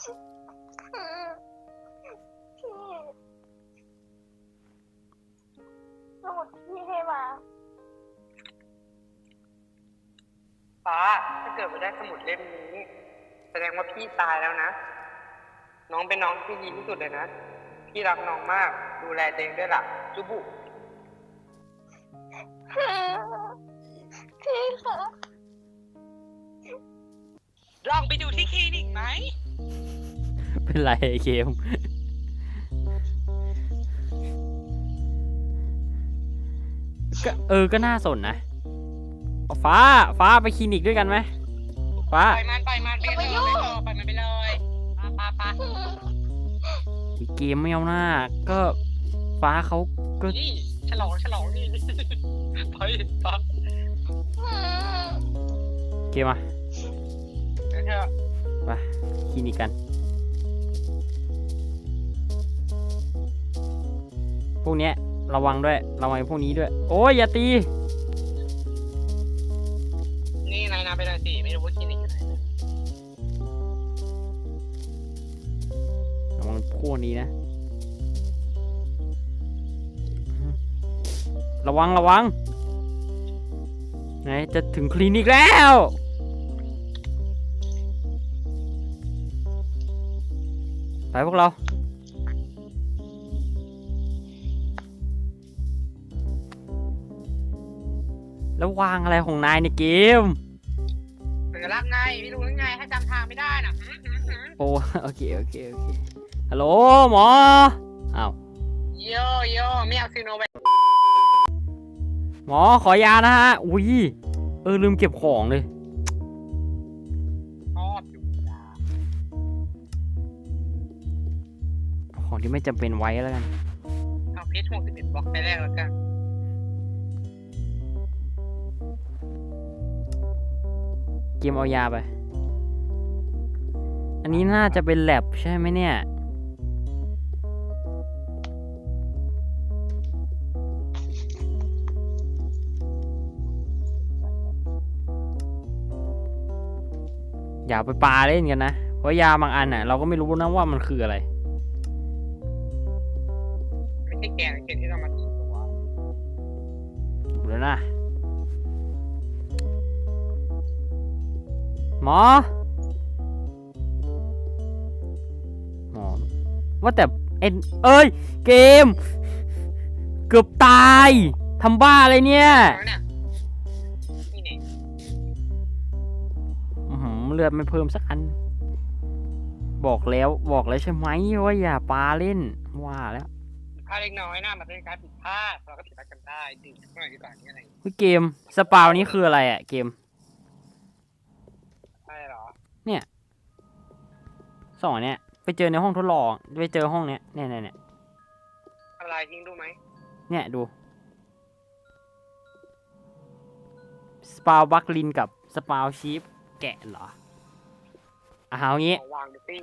พี่สมุดพี่ให้มาฟ้าถ้าเกิดมาได้สมุดเล่มนี้ แสดงว่าพี่ตายแล้วนะ น้องเป็นน้องที่ดีที่สุดเลยนะ พี่รักน้องมาก ดูแลตัวเองด้วยล่ะ จุบุ พี่คะ ลองไปดูที่คลินิกไหม เป็นไรไอ้เกม ก็เออก็น่าสนนะ ฟ้า ฟ้าไปคลินิกด้วยกันไหมฟ้า ปล่อยมันปล่อยมันไปเลยไปเลยปล่อยมันไปเลยปาปาปาเกมไม่เอาหน้า ก็ฟ้าเขาก็นี่ฉลองฉลองนี่ไปปาเกมมาเดี๋ยวเถอะไป คลินิกกัน พวกเนี้ยระวังด้วย ระวังไอ้พวกนี้ด้วย โอ้ยอย่าตี นี่นายนาไปหน่อยสิไม่รู้ว่าคลินิกอยู่ไหนระวังพวกนี้นะ ระวังระวังไหนจะถึงคลินิกแล้ว ไปพวกเรา แล้ววางอะไรของนายในเกมเออรับไงไม่รู้ยังไงถ้าจำทางไม่ได้น่ะหืมหืมหืมโอ้โอเคโอเคโอเคฮัลโหลหมออ้าวโยโย่ไม่เอาซีโนแวคหมอขอยานะฮะอุ้ยเออลืมเก็บของเลย ที่ไม่จำเป็นไว้แล้วกัน เอาเพชรหกสิบเอ็ดบล็อกไปแรกแล้วกัน เกมเอายาไป อันนี้น่าจะเป็นแลบใช่ไหมเนี่ย อย่าไปปาเล่นกันนะ เพราะยาบางอันน่ะเราก็ไม่รู้นะว่ามันคืออะไรไม่ ใช่แกนะเกณฑ์ที่เรามาตีตัวดูแล้วนะ หมอ หมอ ว่าแต่เอ็นเอ้ย เกม เกือบตายทำบ้าอะไรเนี่ย แล้วเนี่ยนี่เนี่ยอื้อหือเลือดไม่เพิ่มสักอัน บอกแล้วบอกแล้วใช่ไหมว่าอย่าปาเล่น ว่าแล้ว ผิดพลาดเล็กน้อยนะมันเป็นการผิดพลาดเราก็ผิดพลาดกันได้ดื่มสักหน่อยดีกว่านี่อะไรเฮ้ยเกมสปาวนี้คืออะไรอะเกม ใช่เหรอสองอันเนี้ยไปเจอในห้องทดลอง ไปเจอห้องเนี้ยเนี่ยเนี่ยเนี่ยอะไรทิ้งดูไหมเนี่ยดูสปาวบัคลินกับสปาวชีฟแกะเหรออะเอางี้ เอาวางดูสิ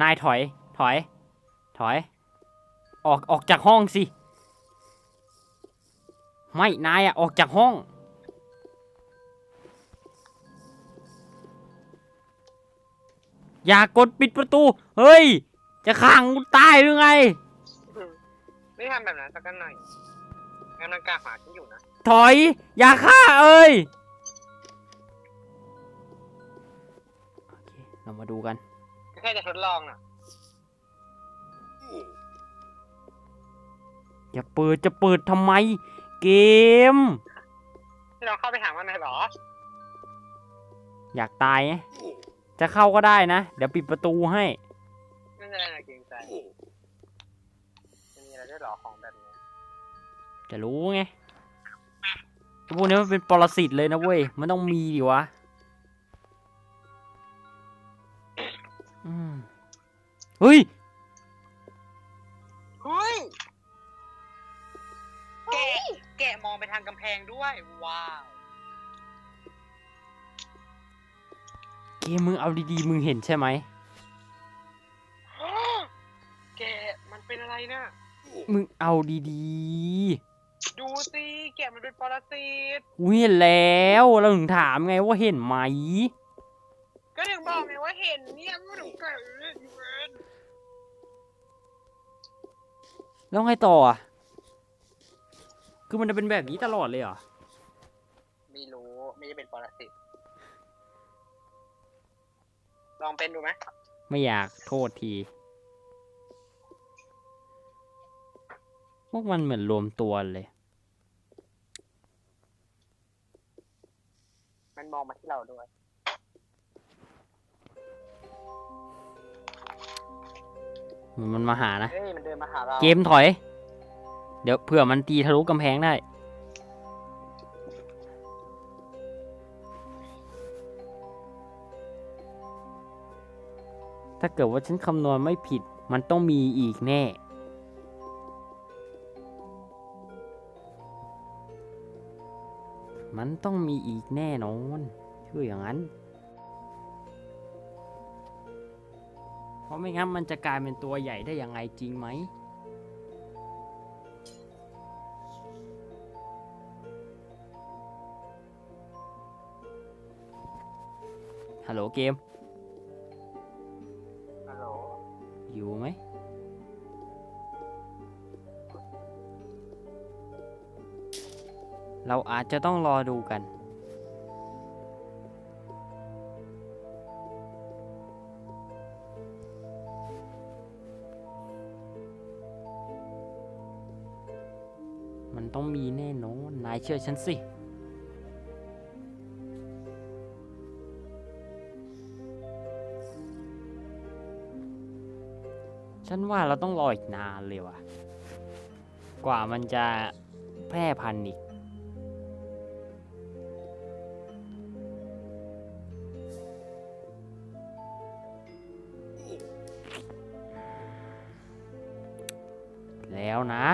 นายถอย ถอย ถอย ออกออกจากห้องสิ ไม่นายอะออกจากห้อง อย่ากดปิดประตู เฮ้ย จะขังกูตายหรือไง ไม่ทำแบบนั้นสักหน่อยกำลังกาหาฉันอยู่นะ ถอย อย่าฆ่าเอ้ยโอเคเรามาดูกัน แค่จะทดลองน่ะ อย่าเปิดจะเปิดทำไม เกมให้เราเข้าไปหามันหน่อยเหรอ อยากตายไงจะเข้าก็ได้นะ เดี๋ยวปิดประตูให้ไม่เป็นไรนะเกรงใจจะมีอะไรด้วยเหรอของแบบนี้จะรู้ไงพวกนี้มันเป็นปรสิตเลยนะเว้ย มันต้องมีดิวะอืมเฮ้ย ทางกำแพงด้วย ว้าวเกมมึงเอาดีๆ มึงเห็นใช่ไหม แกมันเป็นอะไรนะ่ะมึงเอาดีๆดูสิแกมันเป็นปรสิตๆกูเห็นแล้วเราถึงถามไงว่าเห็นไหม ก็ถึงบอกไงว่าเห็นเนี่ยมันถึงเกิดอยู่แล้วไงต่ออะ คือมันจะเป็นแบบนี้ตลอดเลยเหรอ ไม่รู้ไม่ได้เป็นปรสิตลองเป็นดูไหมไม่อยากโทษที พวกมันเหมือนรวมตัวเลย มันมองมาที่เราด้วยเหมือนมันมาหานะ เฮ้ยมันเดินมาหาเรา เกมถอย เดี๋ยวเผื่อมันตีทะลุกำแพงได้ ถ้าเกิดว่าฉันคำนวณไม่ผิด มันต้องมีอีกแน่ มันต้องมีอีกแน่นอนเชื่ออย่างนั้น เพราะไม่งั้นมันจะกลายเป็นตัวใหญ่ได้ยังไงจริงไหม โหลเกม ฮัลโหลอยู่ไหม เราอาจจะต้องรอดูกัน มันต้องมีแน่นอนนายเชื่อฉันสิ ฉันว่าเราต้องรออีกนานเลยว่ะ กว่ามันจะแพร่พันธุ์อีก แล้วนะ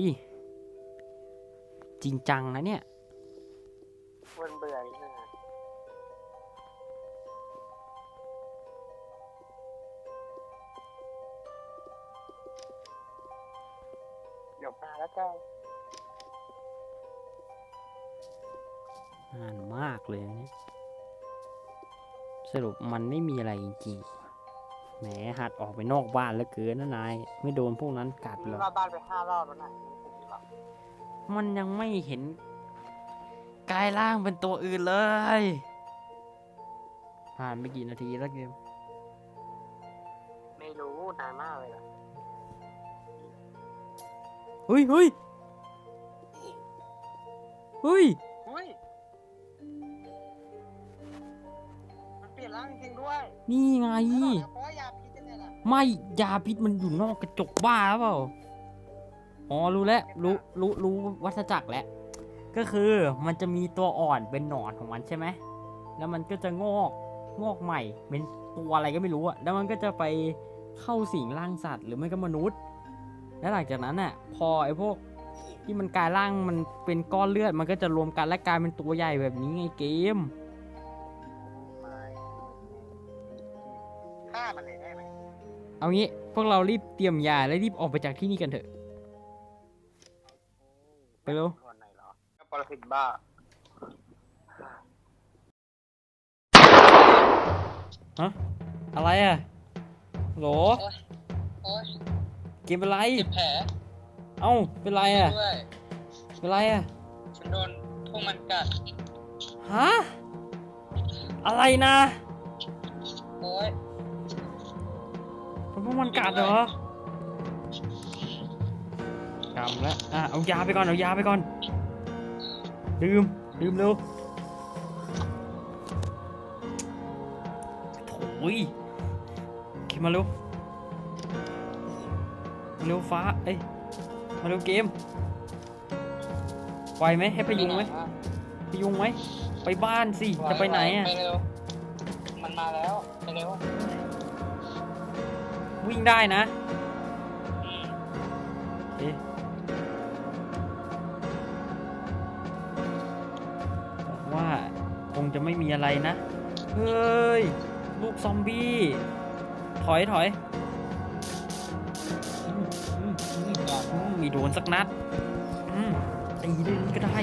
ดิ จริงจังนะเนี่ยเบื่อเบื่อนิดนึงอะเดี๋ยวมาแล้วกันนานมากเลยนะเนี่ยสรุปมันไม่มีอะไรจริงๆ แหมหัดออกไปนอกบ้านแล้วเกินนะนาย ไม่โดนพวกนั้นกัดหรอกรอบบ้านไปห้ารอบแล้วนะไม่ถึงหรอกมันยังไม่เห็นกายร่างเป็นตัวอื่นเลย ผ่านไปกี่นาทีแล้วเกม ไม่รู้นานมากเลยอะเฮ้ยเฮ้ยเฮ้ยอุ้ยมันเปลี่ยนร่างจริงๆด้วย นี่ไง ไม่ยาพิษมันอยู่นอกกระจกบ้าหรือเปล่าอ๋อรู้แล้วรู้รู้รู้วัฏจักรแล้วก็คือมันจะมีตัวอ่อนเป็นหนอนของมันใช่ไหมแล้วมันก็จะงอกงอกใหม่ เป็นตัวอะไรก็ไม่รู้อะแล้วมันก็จะไปเข้าสิงร่างสัตว์ หรือไม่ก็มนุษย์ แล้วหลังจากนั้นน่ะพอไอ้พวกที่มันกลายร่างมันเป็นก้อนเลือด มันก็จะรวมกันและกลายเป็นตัวใหญ่แบบนี้ไงเกม เอางี้พวกเรารีบเตรียมยาและรีบออกไปจากที่นี่กันเถอะ ไปเร็วคนไหนเหรอก็ปรสิตบ้าอะไรอะโหลโอ๊ยเกมเป็นไร เจ็บแผลเอ้า เป็นไรอะด้วย เป็นไรอะฉันโดนพวกมันกัด ฮะ อะไรนะ โอ๊ยมัน พวกมันกัดเหรอกำแล้วอะเอายาไปก่อน เอายาไปก่อน ดื่ม ดื่มเร็วโถ่ยขึ้นมาเร็วมาเร็วฟ้า เอ้ย มาเร็วเกมไหวไหมให้พยุงไหมพยุงไหม ไปบ้านสิ จะไปไหนอะ ไปเร็ว มันมาแล้ว ไปเร็ว วิ่งได้นะเอ๊ะบอกว่าคงจะไม่มีอะไรนะ เฮ้ย ลูกซอมบี้ ถอยถอยอืมไม่โดนสักนัดอืมตีได้นี้ก็ได้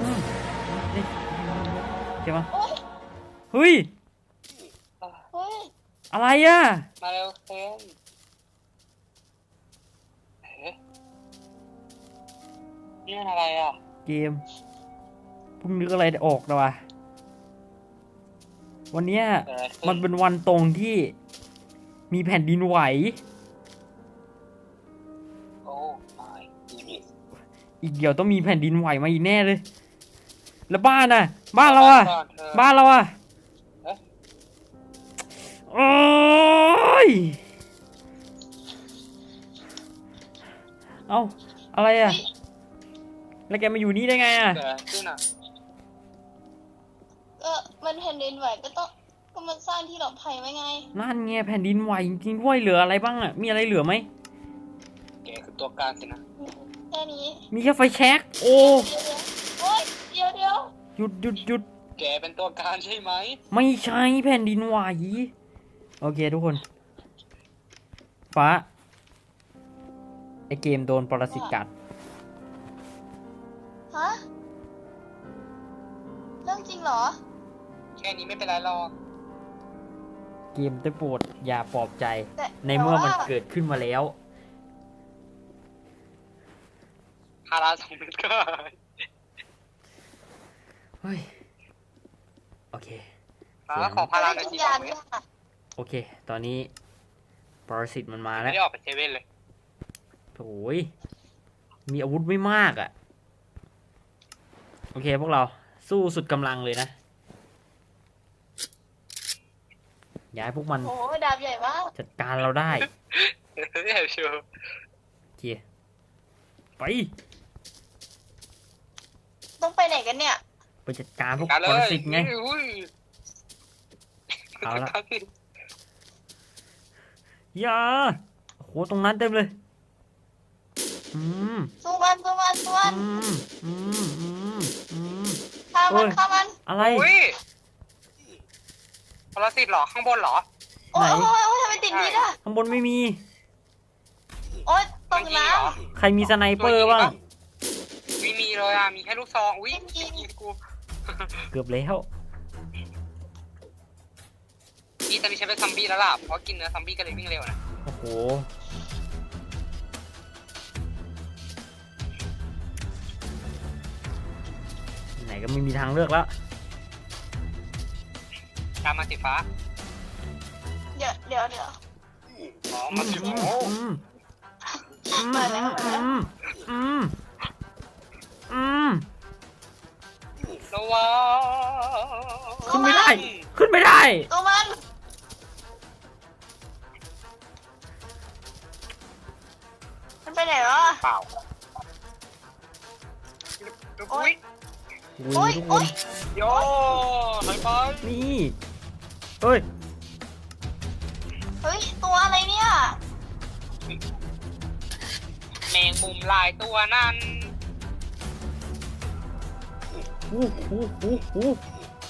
อืมนี่ใช่ปะโอ๊ยเฮ้ยเฮ้ย อะไรอะ มาเร็วเซนเอ๊ะนี่มันอะไรอะ เกมเพิ่งนึกอะไรออกนะวะ วันเนี้ยเกิดอะไรขึ้มันเป็นวันตรงที่มีแผ่นดินไหว โอ้ my goodness อีกเดี๋ยวต้องมีแผ่นดินไหวมาอีกแน่เลย แล้วบ้านอะ บ้านเราอะ ก่นเธอบ้านเราอะเอ๊ะ โอ้ย เอาอะไรอะ แล้วแกมาอยู่นี่ได้ไงอะเกิดอะไรขึ้นอะก็มันแผ่นดินไหวก็ต้องก็มันสร้างที่หลบภัยไว้ไง นั่นไงแผ่นดินไหวจริงๆด้วยเหลืออะไรบ้างอะ มีอะไรเหลือไหม แกคือตัวการสินะแค่นี้มีแค่ไฟแช็กโอ้ เดี๋ยวเดี๋ยวโอ๊ยเดี๋ยวเดี๋ยวหยุดหยุดหยุดแกเป็นตัวการใช่ไหม ไม่ใช่แผ่นดินไหว โอเคทุกคน ฟ้า ไอเกมโดนปรสิตกัด ฮะ เรื่องจริงเหรอ แค่นี้ไม่เป็นไรหรอกเกมได้โปรดอย่าปลอบใจ แต่ในเมื่อมันแต่ว่า เกิดขึ้นมาแล้ว พาราสองเม็ดก็เฮ้ย โอเคแล้วขอพาราหน่อยไม่สิได้สกิอนงยาเม็ดด้วยค่ะ โอเค ตอนนี้ปรสิตมันมาไม่แล้วได้ออกไปเซเว่นเลย โอ้ยมีอาวุธไม่มากอะ่ะ โอเคพวกเราสู้สุดกำลังเลยนะอย่าให้พวกมันโอ้ยดาบใหญ่มากจัดการเราได้ไม่อยากเชื่อโอเคไป ต้องไปไหนกันเนี่ย ไปจัดการพวกการเลปรยสิตไง อุ้ยเอาละ อย่าโอ้โหตรงนั้นเต็มเลยอืมสู้มันสู้มันสู้มันอืมอืมอืมอืมฆ่ามันโอ้ยฆ่ามันอะไร อุ้ยพลสิตเหรอ ข้างบนเหรอ โอ๊ยไหน โอ๊ยโอ๊ยทำไมติดนี้ล่ะข้างบนไม่มี โอ๊ยตมักนยิงน้เหรอใครมีสไนเปอร์บ้าง ไม่มีเลยอะ มีแค่ลูกซอง อุ้ยไม่จริงยิงกูเกือบแล้ว นี่ตอนนี้ฉันเป็นซัมบี้แล้วล่ะ เพราะกินเนื้อซัมบี้ก็เลยวิ่งเร็วนะ โอ้โห ไหนก็ไม่มีทางเลือกแล้ว ตามมาสีฟ้าำเดี๋ยวเดี๋ยวเดี๋ยวอ๋ออืมามสีอืฟ้ามอืมอืมมาแล้วอืมอืมอืมระวังขึ้นไม่ได้ ขึ้นไม่ได้ ตัวมันมัน เปล่าโอ๊อุ้ยยโอ้ยทุกคนโอ๊ยโยถอยไปนี่เฮ้ยเฮ้ย ตัวอะไรเนี่ย แมงมุมลายตัวนั้นอู้หูหูหู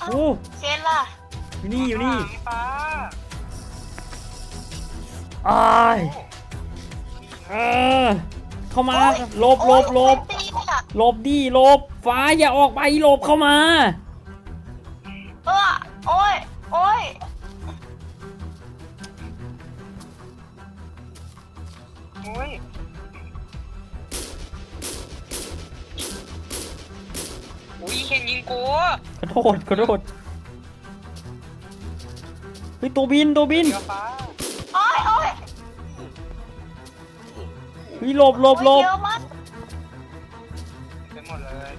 หูเกนล่ะ อยู่นี่อยู่นี่ข้างหลังฟ้าอ้ายเออ เข้ามาหลบหลบหลบโอ๊ยตีเนี่ยหลบดิหลบฟ้าอย่าออกไปหลบเข้ามาเออโอ้ยโอ้ยอุ้ยอุ้ยเห็นยิงกูขอโทษขอโทษเฮ้ยตัวบินตัวบินเดี๋ยวฟ้า เฮ้ยหลบหลบหลบเยอะมากไปหมดเลย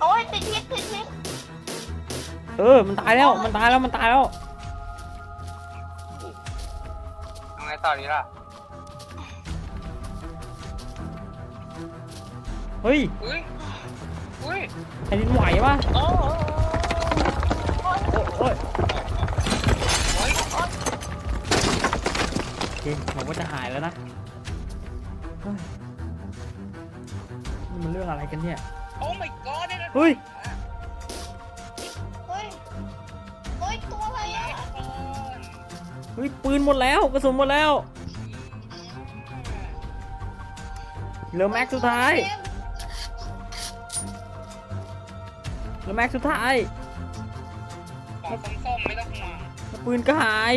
โอ้ยติดพิษติดพิษเออ มันตายแล้ว มันตายแล้ว มันตายแล้วทำไงต่อดีล่ะเฮ้ยอุ้ยอุ้ยแผ่นดินไหวปะโอ้โอ้ยโอ้ย โอ้ย โอ เคผมว่าจะหายแล้วนะเฮ้ยนี่มันเรื่องอะไรกันเนี่ย โอ้ my god เนี่ยนะเฮ้ย เฮ้ย เฮ้ย ตัวอะไรอะเฮ้ย ปืนหมดแล้วกระสุนหมดแล้ว เหลือแม็กสุดท้ายเกมเหลือแม็กสุดท้าย ของส้มๆไม่ต้องห่วงแล้วปืนก็หาย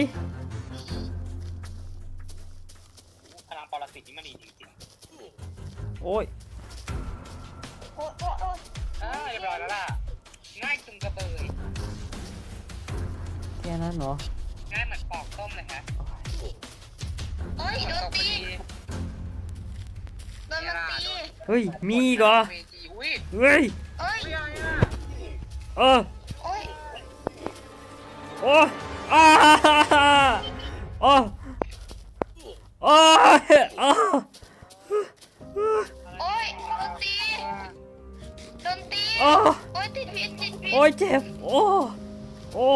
โอ้ยโอ๊ยโอ๊ยโอ๊ยๆอ่าเรียบร้อยแล้วล่ะ ง่ายจุงกระเบยแค่นั้นเหรอง่ายเหมือนปอกต้มเลยฮะโอ๊ยโดนตกพอตีดีโดนมันตีเฮ้ยมีอีกเหรอเวทีอุ้ยเฮ้ยโอ๊ยอุ้ยอะไรอะเออโอ๊ยโอ้อ้าโอ้โอ้ยอ้ โดนตีโอ้โอ๊ยติดพิษติดพิษโอ้ยเจ็บ โอ้โอ้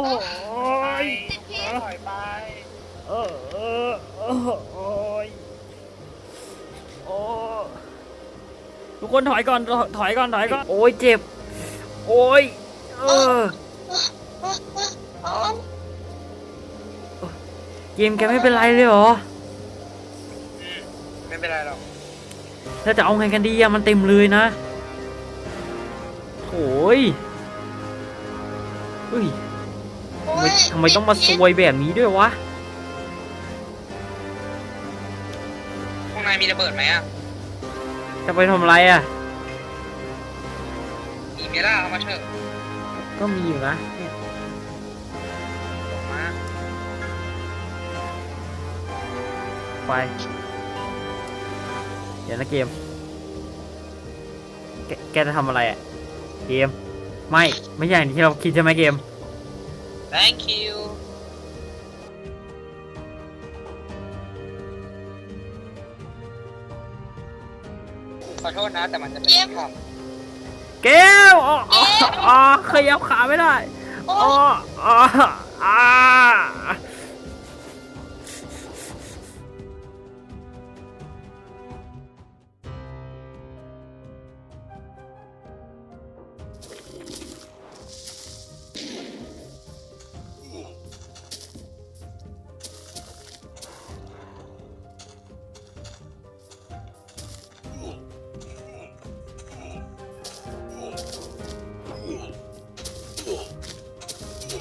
ยติดพิษถอยไปเออเออเออโอ้ยโอ้ทุกคนถอยก่อนถอยก่อนถอยก่อนโอ้ยเจ็บ โอ้ยเอออ๋อเกมแกไม่เป็นไรเลยเหรออืมไม่เป็นไรหรอกถ้าจะเอาไงกันดีอะมันเต็มเลยนะโอ้ ยเฮ้ยทำไมทำไมต้องมาซวยแบบนี้ด้วยวะพวกนายมีระเบิดไหมอะจะไปทำอะไรอะมีเมล่าเอามาเถอะก็มีอยู่นะเนี่ยส่งมาไปเดี๋ยวนะเกม แกแกจะทำอะไรอะ เกม ไม่ไม่ใช่อย่างที่เราคิดใช่ไหมเกม thank you ขอโทษนะ แต่มันจะเป็นคำเกมอ๋ออ๋ออ๋อขยับขาไม่ได้โอ๊อ๋อยอ๋ออ่า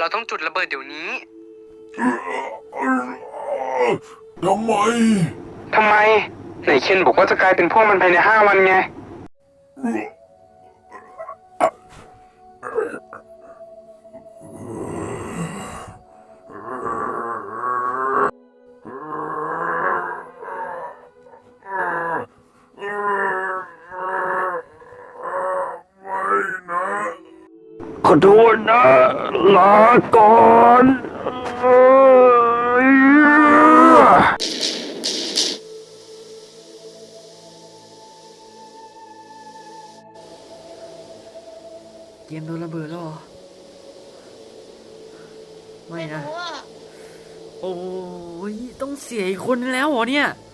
เราต้องจุดระเบิดเดี๋ยวนี้ ทำไม ทำไมไหนเคนบอกว่าจะกลายเป็นพวกมันภายในห้าวันไง อโทษนะ ลาก่อนเอ้ยเกมโดนระเบิดแล้วเหรอ ไม่ไม่นะรู้อะโอ้ยต้องเสียอีกคนแล้วเหรอเนี่ยใ